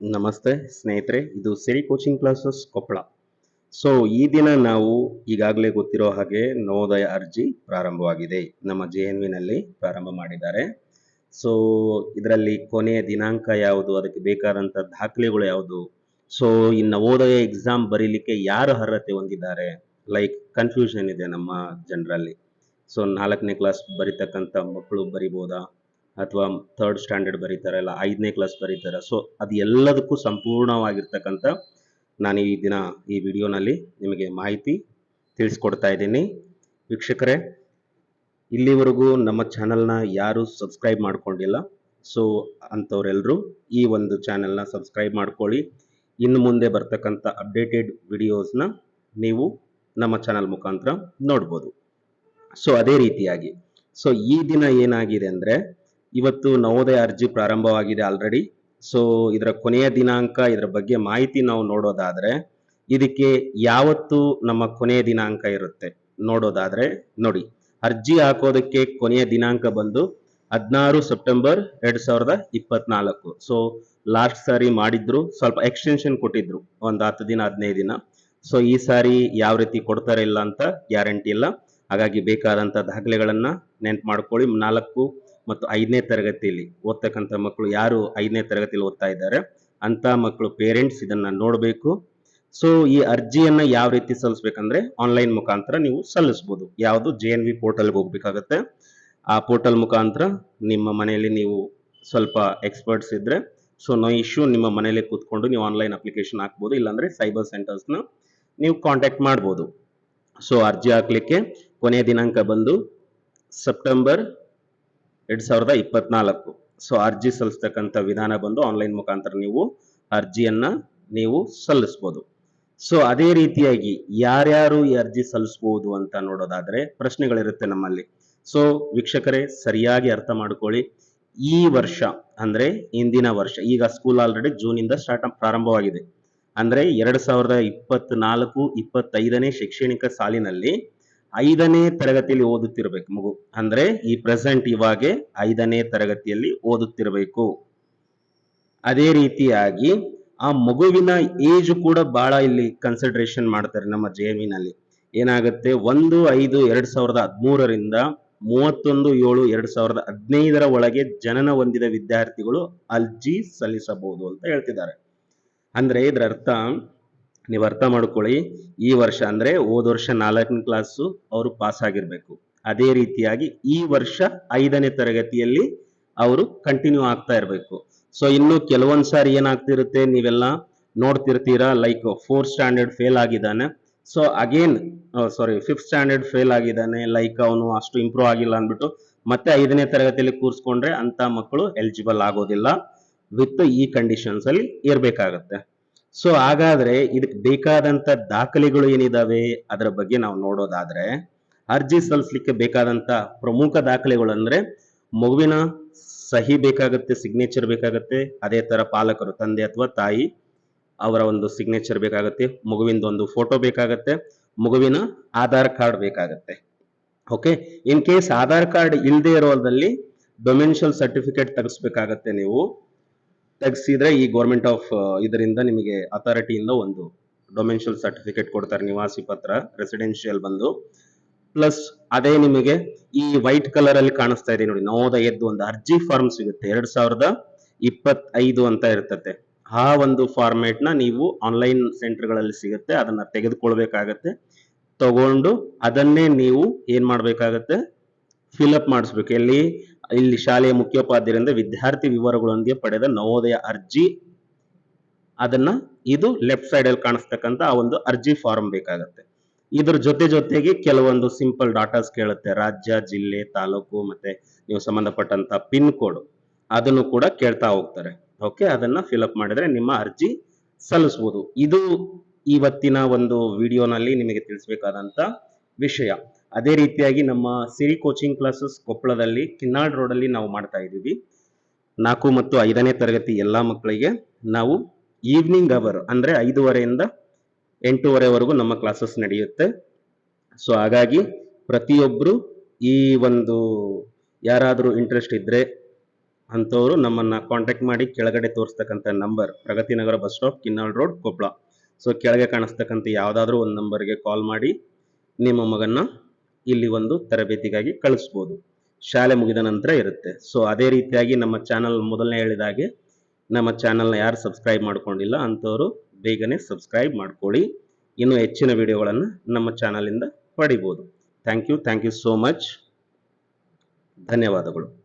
ನಮಸ್ತೆ ಸ್ನೇಹಿತರೆ, ಇದು Siri coaching classes Koppal. So ಈ ದಿನ ನಾವು ಈಗಾಗಲೇ ಗೊತ್ತಿರೋ ಹಾಗೆ ನವೋದಯ ಅರ್ಜಿ ಪ್ರಾರಂಭವಾಗಿದೆ. ನಮ್ಮ ಜೆ ಎನ್ ವಿನಲ್ಲಿ ಪ್ರಾರಂಭ ಮಾಡಿದ್ದಾರೆ. ಸೊ ಇದರಲ್ಲಿ ಕೊನೆಯ ದಿನಾಂಕ ಯಾವುದು, ಅದಕ್ಕೆ ಬೇಕಾದಂಥ ದಾಖಲೆಗಳು ಯಾವುದು? ಸೊ ಈ ನವೋದಯ ಎಕ್ಸಾಮ್ ಬರೀಲಿಕ್ಕೆ ಯಾರು ಅರ್ಹತೆ ಹೊಂದಿದ್ದಾರೆ? ಲೈಕ್ ಕನ್ಫ್ಯೂಷನ್ ಇದೆ ನಮ್ಮ ಜನರಲ್ಲಿ. ಸೊ ನಾಲ್ಕನೇ ಕ್ಲಾಸ್ ಬರೀತಕ್ಕಂಥ ಮಕ್ಕಳು ಬರಿಬೋದಾ? ಅಥವಾ ಥರ್ಡ್ ಸ್ಟ್ಯಾಂಡರ್ಡ್ ಬರೀತಾರೆ, ಇಲ್ಲ ಐದನೇ ಕ್ಲಾಸ್ ಬರೀತಾರೆ. ಸೊ ಅದು ಎಲ್ಲದಕ್ಕೂ ಸಂಪೂರ್ಣವಾಗಿರ್ತಕ್ಕಂಥ ನಾನು ಈ ದಿನ ಈ ವಿಡಿಯೋನಲ್ಲಿ ನಿಮಗೆ ಮಾಹಿತಿ ತಿಳಿಸ್ಕೊಡ್ತಾ ಇದ್ದೀನಿ. ವೀಕ್ಷಕರೇ, ಇಲ್ಲಿವರೆಗೂ ನಮ್ಮ ಚಾನಲ್ನ ಯಾರು ಸಬ್ಸ್ಕ್ರೈಬ್ ಮಾಡ್ಕೊಂಡಿಲ್ಲ. ಸೊ ಅಂಥವರೆಲ್ಲರೂ ಈ ಒಂದು ಚಾನೆಲ್ನ ಸಬ್ಸ್ಕ್ರೈಬ್ ಮಾಡ್ಕೊಳ್ಳಿ. ಇನ್ನು ಮುಂದೆ ಬರ್ತಕ್ಕಂಥ ಅಪ್ಡೇಟೆಡ್ ವಿಡಿಯೋಸ್ನ ನೀವು ನಮ್ಮ ಚಾನಲ್ ಮುಖಾಂತರ ನೋಡ್ಬೋದು. ಸೊ ಅದೇ ರೀತಿಯಾಗಿ. ಸೊ ಈ ದಿನ ಏನಾಗಿದೆ ಅಂದರೆ ಇವತ್ತು ನವೋದಯ ಅರ್ಜಿ ಪ್ರಾರಂಭವಾಗಿದೆ ಆಲ್ರೆಡಿ ಸೊ ಇದರ ಕೊನೆಯ ದಿನಾಂಕ ಇದರ ಬಗ್ಗೆ ಮಾಹಿತಿ ನಾವು ನೋಡೋದಾದ್ರೆ, ಇದಕ್ಕೆ ಯಾವತ್ತು ನಮ್ಮ ಕೊನೆಯ ದಿನಾಂಕ ಇರುತ್ತೆ ನೋಡೋದಾದ್ರೆ, ನೋಡಿ. ಅರ್ಜಿ ಹಾಕೋದಕ್ಕೆ ಕೊನೆಯ ದಿನಾಂಕ ಬಂದು ಹದಿನಾರು ಸೆಪ್ಟೆಂಬರ್ ಎರಡು ಸಾವಿರದ ಇಪ್ಪತ್ನಾಲ್ಕು. ಸೊ ಲಾಸ್ಟ್ ಸಾರಿ ಮಾಡಿದ್ರು, ಸ್ವಲ್ಪ ಎಕ್ಸ್ಟೆನ್ಷನ್ ಕೊಟ್ಟಿದ್ರು, ಒಂದು ಹತ್ತು ದಿನ, ಹದಿನೈದು ದಿನ. ಸೊ ಈ ಸಾರಿ ಯಾವ ರೀತಿ ಕೊಡ್ತಾರೆ ಇಲ್ಲ ಅಂತ ಗ್ಯಾರಂಟಿ ಇಲ್ಲ. ಹಾಗಾಗಿ ಬೇಕಾದಂಥ ದಾಖಲೆಗಳನ್ನು ನೆನ್ಪು ಮಾಡ್ಕೊಳ್ಳಿ. ನಾಲ್ಕು ಮತ್ತು ಐದನೇ ತರಗತಿಯಲ್ಲಿ ಓದ್ತಕ್ಕಂಥ ಮಕ್ಕಳು ಯಾರು ಐದನೇ ತರಗತಿಯಲ್ಲಿ ಓದ್ತಾ ಇದ್ದಾರೆ? ಅಂತ ಮಕ್ಕಳು ಪೇರೆಂಟ್ಸ್ ಇದನ್ನ ನೋಡಬೇಕು. ಸೊ ಈ ಅರ್ಜಿಯನ್ನ ಯಾವ ರೀತಿ ಸಲ್ಲಿಸ್ಬೇಕಂದ್ರೆ ಆನ್ಲೈನ್ ಮುಖಾಂತರ ನೀವು ಸಲ್ಲಿಸ್ಬೋದು. ಯಾವುದು? ಜೆ ಎನ್ ವಿ ಪೋರ್ಟಲ್ಗೆ ಹೋಗ್ಬೇಕಾಗತ್ತೆ. ಆ ಪೋರ್ಟಲ್ ಮುಖಾಂತರ ನಿಮ್ಮ ಮನೆಯಲ್ಲಿ ನೀವು ಸ್ವಲ್ಪ ಎಕ್ಸ್ಪರ್ಟ್ಸ್ ಇದ್ರೆ ಸೊ ನೋ ಇಶ್ಯೂ ನಿಮ್ಮ ಮನೆಯಲ್ಲೇ ಕೂತ್ಕೊಂಡು ನೀವು ಆನ್ಲೈನ್ ಅಪ್ಲಿಕೇಶನ್ ಹಾಕ್ಬೋದು. ಇಲ್ಲಾಂದ್ರೆ ಸೈಬರ್ ಸೆಂಟರ್ಸ್ನ ನೀವು ಕಾಂಟ್ಯಾಕ್ಟ್ ಮಾಡ್ಬೋದು. ಸೊ ಅರ್ಜಿ ಹಾಕ್ಲಿಕ್ಕೆ ಕೊನೆಯ ದಿನಾಂಕ ಬಂದು ಸೆಪ್ಟೆಂಬರ್ ಎರಡ್ ಸಾವಿರದ ಇಪ್ಪತ್ನಾಲ್ಕು. ಸೊ ಅರ್ಜಿ ಸಲ್ಲಿಸ್ತಕ್ಕಂಥ ವಿಧಾನ ಬಂದು ಆನ್ಲೈನ್ ಮುಖಾಂತರ ನೀವು ಅರ್ಜಿಯನ್ನ ನೀವು ಸಲ್ಲಿಸ್ಬೋದು. ಸೊ ಅದೇ ರೀತಿಯಾಗಿ ಯಾರ್ಯಾರು ಈ ಅರ್ಜಿ ಸಲ್ಲಿಸ್ಬೋದು ಅಂತ ನೋಡೋದಾದ್ರೆ ಪ್ರಶ್ನೆಗಳಿರುತ್ತೆ ನಮ್ಮಲ್ಲಿ. ಸೊ ವೀಕ್ಷಕರೇ, ಸರಿಯಾಗಿ ಅರ್ಥ ಮಾಡ್ಕೊಳ್ಳಿ. ಈ ವರ್ಷ ಅಂದ್ರೆ ಇಂದಿನ ವರ್ಷ, ಈಗ ಸ್ಕೂಲ್ ಆಲ್ರೆಡಿ ಜೂನ್ ಇಂದ ಸ್ಟಾರ್ಟ್ ಪ್ರಾರಂಭವಾಗಿದೆ. ಅಂದ್ರೆ ಎರಡ್ ಸಾವಿರದ ಇಪ್ಪತ್ನಾಲ್ಕು, ಇಪ್ಪತ್ತೈದನೇ ಶೈಕ್ಷಣಿಕ ಸಾಲಿನಲ್ಲಿ ಐದನೇ ತರಗತಿಯಲ್ಲಿ ಓದುತ್ತಿರಬೇಕು ಮಗು. ಅಂದ್ರೆ ಈ ಪ್ರೆಸೆಂಟ್ ಇವಾಗೆ ಐದನೇ ತರಗತಿಯಲ್ಲಿ ಓದುತ್ತಿರಬೇಕು. ಅದೇ ರೀತಿಯಾಗಿ ಆ ಮಗುವಿನ ಏಜ್ ಕೂಡ ಬಹಳ ಇಲ್ಲಿ ಕನ್ಸಿಡರೇಷನ್ ಮಾಡ್ತಾರೆ ನಮ್ಮ ಜೇಮಿನಲ್ಲಿ ಏನಾಗುತ್ತೆ? ಒಂದು, ಐದು, ಎರಡ್ ಸಾವಿರದ ಹದಿಮೂರರಿಂದ ಮೂವತ್ತೊಂದು, ಏಳು, ಎರಡ್ ಸಾವಿರದ ಹದಿನೈದರ ಒಳಗೆ ಜನನ ಹೊಂದಿದ ವಿದ್ಯಾರ್ಥಿಗಳು ಅರ್ಜಿ ಸಲ್ಲಿಸಬಹುದು ಅಂತ ಹೇಳ್ತಿದ್ದಾರೆ. ಅಂದ್ರೆ ಇದರ ಅರ್ಥ ನೀವು ಅರ್ಥ ಮಾಡ್ಕೊಳ್ಳಿ, ಈ ವರ್ಷ ಅಂದ್ರೆ ಹೋದ ವರ್ಷ ನಾಲ್ಕನೇ ಕ್ಲಾಸು ಅವರು ಪಾಸ್ ಆಗಿರಬೇಕು. ಅದೇ ರೀತಿಯಾಗಿ ಈ ವರ್ಷ ಐದನೇ ತರಗತಿಯಲ್ಲಿ ಅವರು ಕಂಟಿನ್ಯೂ ಆಗ್ತಾ ಇರಬೇಕು. ಸೊ ಇನ್ನು ಕೆಲವೊಂದು ಸಾರಿ ಏನಾಗ್ತಿರುತ್ತೆ, ನೀವೆಲ್ಲ ನೋಡ್ತಿರ್ತೀರಾ ಲೈಕ್ ಫೋರ್ತ್ ಸ್ಟ್ಯಾಂಡರ್ಡ್ ಫೇಲ್ ಆಗಿದ್ದಾನೆ. ಸೊ ಅಗೇನ್ ಸಾರಿ ಫಿಫ್ತ್ ಸ್ಟ್ಯಾಂಡರ್ಡ್ ಫೇಲ್ ಆಗಿದ್ದಾನೆ ಲೈಕ್ ಅವನು ಅಷ್ಟು ಇಂಪ್ರೂವ್ ಆಗಿಲ್ಲ ಅಂದ್ಬಿಟ್ಟು ಮತ್ತೆ ಐದನೇ ತರಗತಿಯಲ್ಲಿ ಕೂರಿಸ್ಕೊಂಡ್ರೆ ಅಂತ ಮಕ್ಕಳು ಎಲಿಜಿಬಲ್ ಆಗೋದಿಲ್ಲ. ವಿತ್ ಈ ಕಂಡೀಷನ್ಸ್ ಅಲ್ಲಿ ಇರ್ಬೇಕಾಗತ್ತೆ. ಸೊ ಹಾಗಾದ್ರೆ ಇದಕ್ಕೆ ಬೇಕಾದಂತ ದಾಖಲೆಗಳು ಏನಿದಾವೆ? ಅದರ ಬಗ್ಗೆ ನಾವು ನೋಡೋದಾದ್ರೆ ಅರ್ಜಿ ಸಲ್ಲಿಸಲಿಕ್ಕೆ ಬೇಕಾದಂತ ಪ್ರಮುಖ ದಾಖಲೆಗಳು ಅಂದ್ರೆ ಮಗುವಿನ ಸಹಿ ಬೇಕಾಗುತ್ತೆ ಸಿಗ್ನೇಚರ್ ಬೇಕಾಗುತ್ತೆ, ಅದೇ ತರ ಪಾಲಕರು ತಂದೆ ಅಥವಾ ತಾಯಿ ಅವರ ಒಂದು ಸಿಗ್ನೇಚರ್ ಬೇಕಾಗುತ್ತೆ, ಮಗುವಿಂದ ಒಂದು ಫೋಟೋ ಬೇಕಾಗುತ್ತೆ, ಮಗುವಿನ ಆಧಾರ್ ಕಾರ್ಡ್ ಬೇಕಾಗುತ್ತೆ. Okay in case Aadhaar card ಇಲ್ಲದೆ ಇರೋದಲ್ಲಿ ಡೊಮೆನ್ಷಿಯಲ್ ಸರ್ಟಿಫಿಕೇಟ್ ತೆಗಿಸ್ಬೇಕಾಗತ್ತೆ ನೀವು. ತೆಗೆಸಿದ್ರೆ ಈ ಗೌರ್ಮೆಂಟ್ ಆಫ್ ಇದರಿಂದ ನಿಮಗೆ ಅಥಾರಿಟಿಯಿಂದ ಒಂದು ಡೊಮೆನ್ಷಿಯಲ್ ಸರ್ಟಿಫಿಕೇಟ್ ಕೊಡ್ತಾರೆ, ನಿವಾಸಿ ಪತ್ರ ರೆಸಿಡೆನ್ಷಿಯಲ್ ಬಂದು. ಪ್ಲಸ್ ಅದೇ ನಿಮಗೆ ಈ ವೈಟ್ ಕಲರ್ ಅಲ್ಲಿ ಕಾಣಿಸ್ತಾ ಇದೆ ನೋಡಿ ನವೋದಯದ್ದು ಒಂದು ಅರ್ಜಿ ಫಾರ್ಮ್ ಸಿಗುತ್ತೆ. ಎರಡ್ ಸಾವಿರದ ಇಪ್ಪತ್ತೈದು ಅಂತ ಇರ್ತತೆ. ಆ ಒಂದು ಫಾರ್ಮೇಟ್ನ ನೀವು ಆನ್ಲೈನ್ ಸೆಂಟರ್ಗಳಲ್ಲಿ ಸಿಗುತ್ತೆ. ಅದನ್ನ ತೆಗೆದುಕೊಳ್ಬೇಕಾಗತ್ತೆ. ತಗೊಂಡು ಅದನ್ನೇ ನೀವು ಏನ್ ಮಾಡ್ಬೇಕಾಗತ್ತೆ? ಫಿಲ್ಅಪ್ ಮಾಡಿಸ್ಬೇಕು. ಎಲ್ಲಿ? ಇಲ್ಲಿ ಶಾಲೆಯ ಮುಖ್ಯೋಪಾಧ್ಯಾಯರಿಂದ ವಿದ್ಯಾರ್ಥಿ ವಿವರಗಳೊಂದಿಗೆ ಪಡೆದ ನವೋದಯ ಅರ್ಜಿ. ಅದನ್ನ ಇದು ಲೆಫ್ಟ್ ಸೈಡ್ ಅಲ್ಲಿ ಕಾಣಿಸ್ತಕ್ಕಂತ ಆ ಒಂದು ಅರ್ಜಿ ಫಾರ್ಮ್ ಬೇಕಾಗತ್ತೆ. ಇದ್ರ ಜೊತೆ ಜೊತೆಗೆ ಕೆಲವೊಂದು ಸಿಂಪಲ್ ಡಾಟಾಸ್ ಕೇಳುತ್ತೆ. ರಾಜ್ಯ, ಜಿಲ್ಲೆ, ತಾಲೂಕು ಮತ್ತೆ ನೀವು ಸಂಬಂಧಪಟ್ಟಂತ ಪಿನ್ ಕೋಡ್ ಅದನ್ನು ಕೂಡ ಕೇಳ್ತಾ ಹೋಗ್ತಾರೆ. ಓಕೆ ಅದನ್ನ ಫಿಲಪ್ ಮಾಡಿದ್ರೆ ನಿಮ್ಮ ಅರ್ಜಿ ಸಲ್ಲಿಸಬಹುದು ಇದು ಇವತ್ತಿನ ಒಂದು ವಿಡಿಯೋನಲ್ಲಿ ನಿಮಗೆ ತಿಳಿಸಬೇಕಾದಂತ ವಿಷಯ. ಅದೇ ರೀತಿಯಾಗಿ ನಮ್ಮ ಸಿರಿ ಕೋಚಿಂಗ್ ಕ್ಲಾಸಸ್ ಕೊಪ್ಪಳದಲ್ಲಿ, ಕಿನ್ನಾಳ್ ರೋಡ್ ಅಲ್ಲಿ ನಾವು ಮಾಡ್ತಾ ಇದ್ದೀವಿ. ನಾಲ್ಕು ಮತ್ತು ಐದನೇ ತರಗತಿ ಎಲ್ಲಾ ಮಕ್ಕಳಿಗೆ ನಾವು ಈವ್ನಿಂಗ್ ಅವರ್ ಅಂದ್ರೆ ಐದೂವರೆಯಿಂದ ಎಂಟೂವರೆವರೆಗೂ ನಮ್ಮ ಕ್ಲಾಸಸ್ ನಡೆಯುತ್ತೆ. ಸೊ ಹಾಗಾಗಿ ಪ್ರತಿಯೊಬ್ಬರು ಈ ಒಂದು ಯಾರಾದರೂ ಇಂಟ್ರೆಸ್ಟ್ ಇದ್ದರೆ ಅಂಥವರು ನಮ್ಮನ್ನು ಕಾಂಟ್ಯಾಕ್ಟ್ ಮಾಡಿ ಕೆಳಗಡೆ ತೋರಿಸ್ತಕ್ಕಂಥ number Pragati Nagar bus stop Kinnal road Koppal. So ಕೆಳಗೆ ಕಾಣಿಸ್ತಕ್ಕಂಥ ಯಾವುದಾದ್ರೂ ಒಂದು ನಂಬರ್ಗೆ ಕಾಲ್ ಮಾಡಿ ನಿಮ್ಮ ಮಗನ್ನ ಇಲ್ಲಿ ಒಂದು ತರಬೇತಿಗಾಗಿ ಕಳಿಸ್ಬೋದು. ಶಾಲೆ ಮುಗಿದ ನಂತರ ಇರುತ್ತೆ. ಸೊ ಅದೇ ರೀತಿಯಾಗಿ ನಮ್ಮ ಚಾನಲ್ ಮೊದಲನೇ ಹೇಳಿದ ಹಾಗೆ ನಮ್ಮ ಚಾನಲ್ನ ಯಾರು ಸಬ್ಸ್ಕ್ರೈಬ್ ಮಾಡ್ಕೊಂಡಿಲ್ಲ ಅಂಥವರು ಬೇಗನೆ ಸಬ್ಸ್ಕ್ರೈಬ್ ಮಾಡ್ಕೊಳ್ಳಿ. ಇನ್ನೂ ಹೆಚ್ಚಿನ ವಿಡಿಯೋಗಳನ್ನು ನಮ್ಮ ಚಾನಲಿಂದ ಪಡಿಬೋದು. Thank you thank you so much ಧನ್ಯವಾದಗಳು.